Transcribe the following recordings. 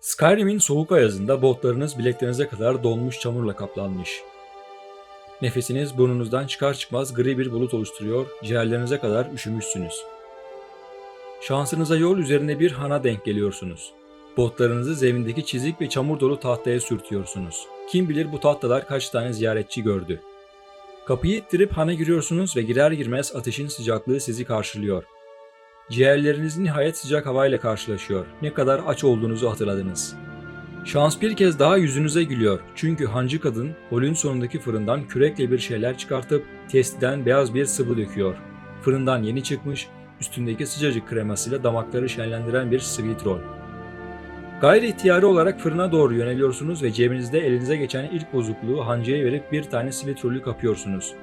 Skyrim'in soğuk ayazında botlarınız bileklerinize kadar donmuş çamurla kaplanmış. Nefesiniz burnunuzdan çıkar çıkmaz gri bir bulut oluşturuyor, ciğerlerinize kadar üşümüşsünüz. Şansınıza yol üzerinde bir hana denk geliyorsunuz. Botlarınızı zemindeki çizik ve çamur dolu tahtaya sürtüyorsunuz. Kim bilir bu tahtalar kaç tane ziyaretçi gördü. Kapıyı ittirip hana giriyorsunuz ve girer girmez ateşin sıcaklığı sizi karşılıyor. Ciğerleriniz nihayet sıcak havayla karşılaşıyor. Ne kadar aç olduğunuzu hatırladınız. Şans bir kez daha yüzünüze gülüyor. Çünkü hancı kadın holün sonundaki fırından kürekle bir şeyler çıkartıp testiden beyaz bir sıvı döküyor. Fırından yeni çıkmış, üstündeki sıcacık kremasıyla damakları şenlendiren bir sweet roll. Gayri ihtiyari olarak fırına doğru yöneliyorsunuz ve cebinizde elinize geçen ilk bozukluğu hancıya verip bir tane sweet roll'ü kapıyorsunuz.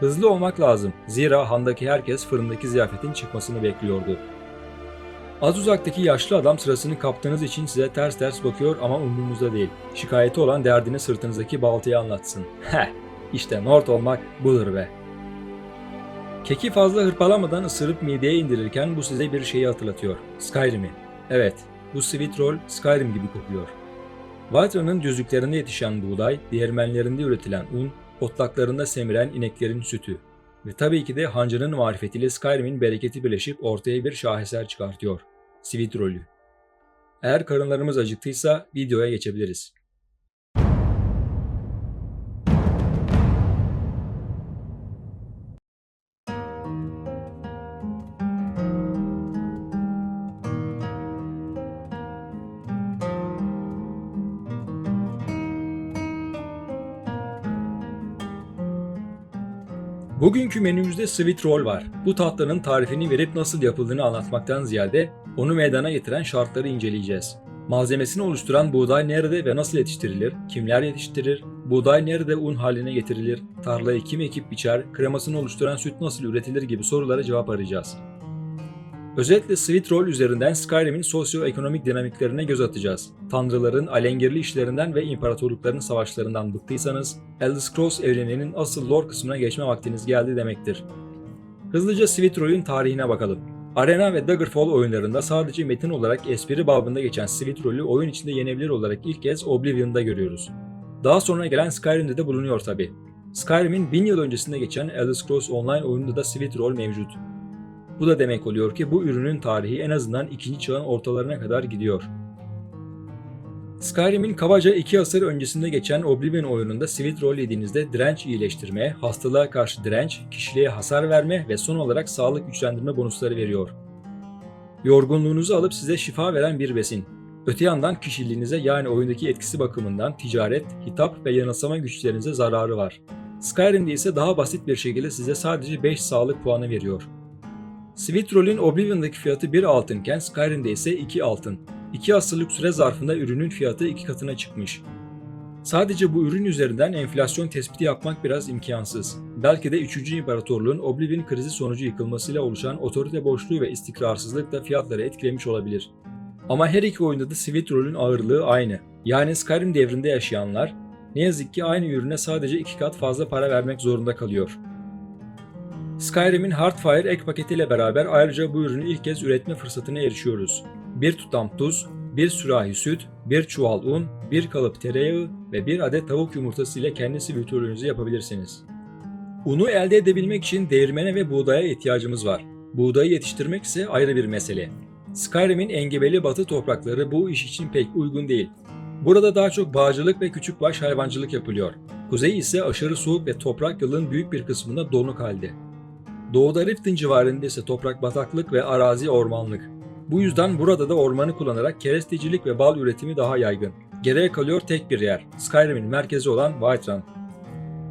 Hızlı olmak lazım. Zira handaki herkes fırındaki ziyafetin çıkmasını bekliyordu. Az uzaktaki yaşlı adam sırasını kaptığınız için size ters ters bakıyor ama umurunuzda değil. Şikayeti olan derdini sırtınızdaki baltayı anlatsın. Heh, işte Nord olmak budur be. Keki fazla hırpalamadan ısırıp mideye indirirken bu size bir şeyi hatırlatıyor. Skyrim'i. Evet, bu sweet roll Skyrim gibi kokuyor. Whiterun'ın düzlüklerinde yetişen buğday, değirmenlerinde üretilen un, otlaklarında semiren ineklerin sütü. Ve tabii ki de hancının marifetiyle Skyrim'in bereketi birleşip ortaya bir şaheser çıkartıyor. Sweet rolü. Eğer karınlarımız acıktıysa videoya geçebiliriz. Bugünkü menümüzde sweet roll var. Bu tatlının tarifini verip nasıl yapıldığını anlatmaktan ziyade onu meydana getiren şartları inceleyeceğiz. Malzemesini oluşturan buğday nerede ve nasıl yetiştirilir, kimler yetiştirir, buğday nerede un haline getirilir, tarlayı kim ekip biçer, kremasını oluşturan süt nasıl üretilir gibi sorulara cevap arayacağız. Özetle Sweet Roll üzerinden Skyrim'in sosyoekonomik dinamiklerine göz atacağız. Tanrıların alengirli işlerinden ve imparatorlukların savaşlarından bıktıysanız, Elder Scrolls evreninin asıl lore kısmına geçme vaktiniz geldi demektir. Hızlıca Sweet Roll'ün tarihine bakalım. Arena ve Daggerfall oyunlarında sadece metin olarak espri babında geçen Sweet Roll'ü oyun içinde yenebilir olarak ilk kez Oblivion'da görüyoruz. Daha sonra gelen Skyrim'de de bulunuyor tabi. Skyrim'in 1000 yıl öncesinde geçen Elder Scrolls Online oyununda da Sweet Roll mevcut. Bu da demek oluyor ki bu ürünün tarihi en azından 2. çağın ortalarına kadar gidiyor. Skyrim'in kabaca 2 asır öncesinde geçen Oblivion oyununda Sweet Roll yediğinizde direnç iyileştirme, hastalığa karşı direnç, kişiliğe hasar verme ve son olarak sağlık güçlendirme bonusları veriyor. Yorgunluğunuzu alıp size şifa veren bir besin. Öte yandan kişiliğinize yani oyundaki etkisi bakımından ticaret, hitap ve yanılsama güçlerinize zararı var. Skyrim'de ise daha basit bir şekilde size sadece 5 sağlık puanı veriyor. Sweet Roll'ün Oblivion'daki fiyatı 1 altınken Skyrim'de ise 2 altın. 2 asırlık süre zarfında ürünün fiyatı 2 katına çıkmış. Sadece bu ürün üzerinden enflasyon tespiti yapmak biraz imkansız. Belki de 3. İmparatorluğun Oblivion krizi sonucu yıkılmasıyla oluşan otorite boşluğu ve istikrarsızlık da fiyatları etkilemiş olabilir. Ama her iki oyunda da Sweet Roll'ün ağırlığı aynı. Yani Skyrim devrinde yaşayanlar ne yazık ki aynı ürüne sadece 2 kat fazla para vermek zorunda kalıyor. Skyrim'in Hardfire ek paketiyle beraber ayrıca bu ürünü ilk kez üretme fırsatına erişiyoruz. Bir tutam tuz, bir sürahi süt, bir çuval un, bir kalıp tereyağı ve bir adet tavuk yumurtası ile kendi sweet roll'ünüzü yapabilirsiniz. Unu elde edebilmek için değirmene ve buğdaya ihtiyacımız var. Buğdayı yetiştirmek ise ayrı bir mesele. Skyrim'in engebeli batı toprakları bu iş için pek uygun değil. Burada daha çok bağcılık ve küçükbaş hayvancılık yapılıyor. Kuzey ise aşırı soğuk ve toprak yılın büyük bir kısmında donuk halde. Doğuda Riften civarında ise toprak bataklık ve arazi ormanlık. Bu yüzden burada da ormanı kullanarak kerestecilik ve bal üretimi daha yaygın. Geriye kalıyor tek bir yer, Skyrim'in merkezi olan Whiterun.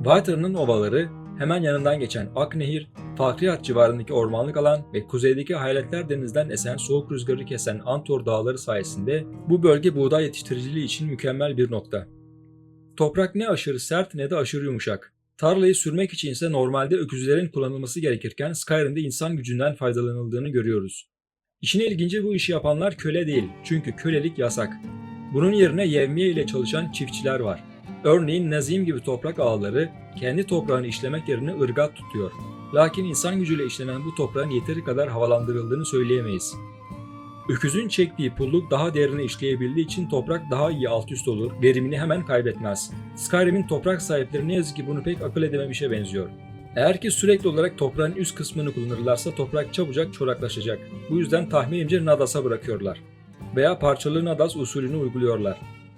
Whiterun'un ovaları, hemen yanından geçen Ak Nehir, Fakriyat civarındaki ormanlık alan ve kuzeydeki Hayaletler Deniz'den esen soğuk rüzgarı kesen Antor dağları sayesinde bu bölge buğday yetiştiriciliği için mükemmel bir nokta. Toprak ne aşırı sert ne de aşırı yumuşak. Tarlayı sürmek için ise normalde öküzlerin kullanılması gerekirken Skyrim'de insan gücünden faydalanıldığını görüyoruz. İşin ilginci bu işi yapanlar köle değil çünkü kölelik yasak. Bunun yerine yevmiye ile çalışan çiftçiler var. Örneğin Nazim gibi toprak ağları kendi toprağını işlemek yerine ırgat tutuyor. Lakin insan gücüyle işlenen bu toprağın yeteri kadar havalandırıldığını söyleyemeyiz. Öküzün çektiği pulluk daha derine işleyebildiği için toprak daha iyi alt üst olur, verimini hemen kaybetmez. Skyrim'in toprak sahipleri ne yazık ki bunu pek akıl edememişe benziyor. Eğer ki sürekli olarak toprağın üst kısmını kullanırlarsa toprak çabucak çoraklaşacak. Bu yüzden tahminimce Nadas'a bırakıyorlar. Veya parçalı Nadas usulünü uyguluyorlar.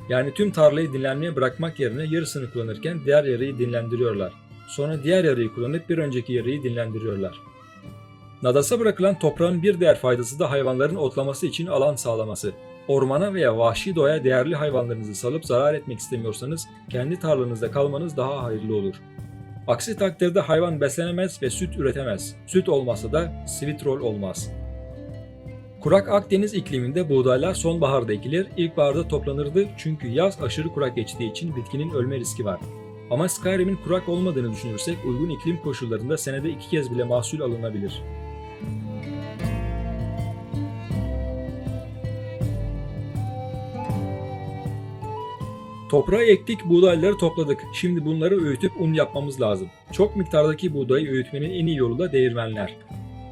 Yani tüm tarlayı dinlenmeye bırakmak yerine yarısını kullanırken diğer yarıyı dinlendiriyorlar. Sonra diğer yarıyı kullanıp bir önceki yarıyı dinlendiriyorlar. Nadas'a bırakılan toprağın bir diğer faydası da hayvanların otlaması için alan sağlaması. Ormana veya vahşi doğaya değerli hayvanlarınızı salıp zarar etmek istemiyorsanız kendi tarlanızda kalmanız daha hayırlı olur. Aksi takdirde hayvan beslenemez ve süt üretemez. Süt olmasa da svitrol olmaz. Kurak Akdeniz ikliminde buğdaylar sonbaharda ekilir, ilkbaharda toplanırdı çünkü yaz aşırı kurak geçtiği için bitkinin ölme riski var. Ama Skyrim'in kurak olmadığını düşünürsek uygun iklim koşullarında senede iki kez bile mahsul alınabilir. Toprağa ektik, buğdayları topladık. Şimdi bunları öğütüp un yapmamız lazım. Çok miktardaki buğdayı öğütmenin en iyi yolu da değirmenler.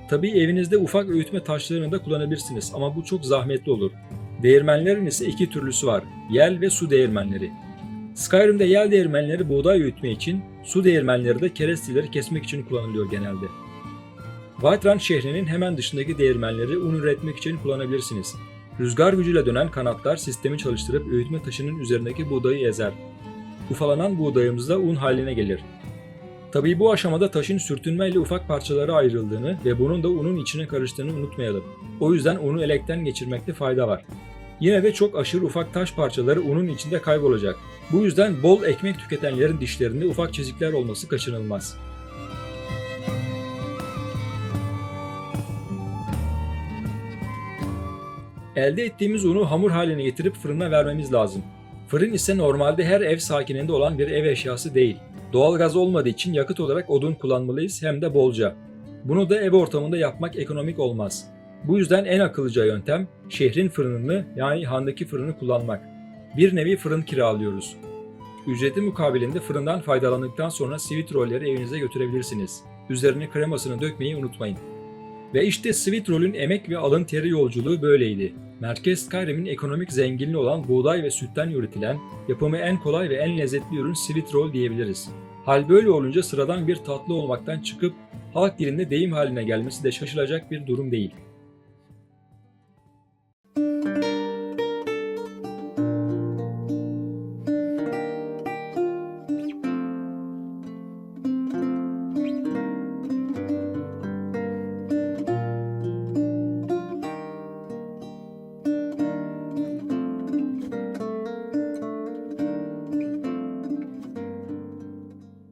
Tabii evinizde ufak öğütme taşlarını da kullanabilirsiniz ama bu çok zahmetli olur. Değirmenlerin ise iki türlüsü var. Yel ve su değirmenleri. Skyrim'de yel değirmenleri buğday öğütme için, su değirmenleri de kerestileri kesmek için kullanılıyor genelde. Whiterun şehrinin hemen dışındaki değirmenleri un üretmek için kullanabilirsiniz. Rüzgar gücüyle dönen kanatlar sistemi çalıştırıp öğütme taşının üzerindeki buğdayı ezer. Ufalanan buğdayımız da un haline gelir. Tabii bu aşamada taşın sürtünmeyle ufak parçalara ayrıldığını ve bunun da unun içine karıştığını unutmayalım. O yüzden unu elekten geçirmekte fayda var. Yine de çok aşırı ufak taş parçaları unun içinde kaybolacak. Bu yüzden bol ekmek tüketenlerin dişlerinde ufak çizikler olması kaçınılmaz. Elde ettiğimiz unu hamur haline getirip fırına vermemiz lazım. Fırın ise normalde her ev sakininde olan bir ev eşyası değil. Doğalgaz olmadığı için yakıt olarak odun kullanmalıyız hem de bolca. Bunu da ev ortamında yapmak ekonomik olmaz. Bu yüzden en akıllıca yöntem şehrin fırınını yani handaki fırını kullanmak. Bir nevi fırın kiralıyoruz. Ücreti mukabilinde fırından faydalandıktan sonra sweet rolleri evinize götürebilirsiniz. Üzerine kremasını dökmeyi unutmayın. Ve işte sweet roll'ün emek ve alın teri yolculuğu böyleydi. Merkez Skyrim'in ekonomik zenginliği olan buğday ve sütten üretilen, yapımı en kolay ve en lezzetli ürün sweet roll diyebiliriz. Hal böyle olunca sıradan bir tatlı olmaktan çıkıp halk dilinde deyim haline gelmesi de şaşılacak bir durum değil.